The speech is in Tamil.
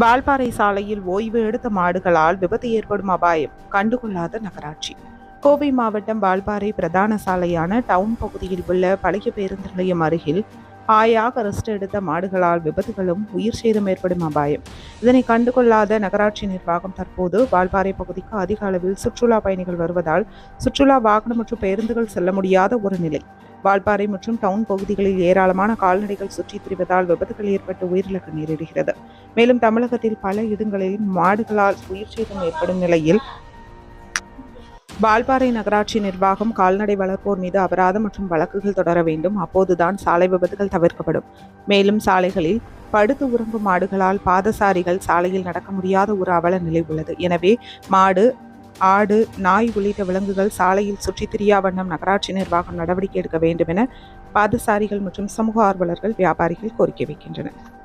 வால்பாறை சாலையில் ஓய்வு எடுத்த மாடுகளால் விபத்து ஏற்படும் அபாயம் கண்டுகொள்ளாத நகராட்சி. கோவை மாவட்டம் வால்பாறை பிரதான சாலையான டவுன் பகுதியில் உள்ள பழைய பேருந்து நிலையம் அருகில் ஆயாக ரெஸ்ட் எடுத்த மாடுகளால் விபத்துகளும் உயிர் சேதம் ஏற்படும் அபாயம். இதனை கண்டுகொள்ளாத நகராட்சி நிர்வாகம் தற்போது வால்பாறை பகுதிக்கு அதிக அளவில் சுற்றுலா பயணிகள் வருவதால் சுற்றுலா வாகனம் மற்றும் பேருந்துகள் செல்ல முடியாத ஒரு நிலை. வால்பாறை மற்றும் டவுன் பகுதிகளில் ஏராளமான கால்நடைகள் சுற்றித் திரிவதால் விபத்துகள் ஏற்பட்டு உயிரிழக்க நேரிடுகிறது. மேலும் தமிழகத்தில் பல இடங்களில் மாடுகளால் உயிர் சேதம் ஏற்படும் நிலையில் வால்பாறை நகராட்சி நிர்வாகம் கால்நடை வளர்ப்போர் மீது அபராதம் மற்றும் வழக்குகள் தொடர வேண்டும். அப்போதுதான் சாலை விபத்துகள் தவிர்க்கப்படும். மேலும் சாலைகளில் படுத்து உறங்கும் மாடுகளால் பாதசாரிகள் சாலையில் நடக்க முடியாத ஒரு அவல நிலை உள்ளது. எனவே மாடு ஆடு நாய் உள்ளிட்ட விலங்குகள் சாலையில் சுற்றித் திரியா வண்ணம் நகராட்சி நிர்வாகம் நடவடிக்கை எடுக்க வேண்டும் என பாதசாரிகள் மற்றும் சமூக ஆர்வலர்கள் வியாபாரிகள் கோரிக்கை வைக்கின்றனர்.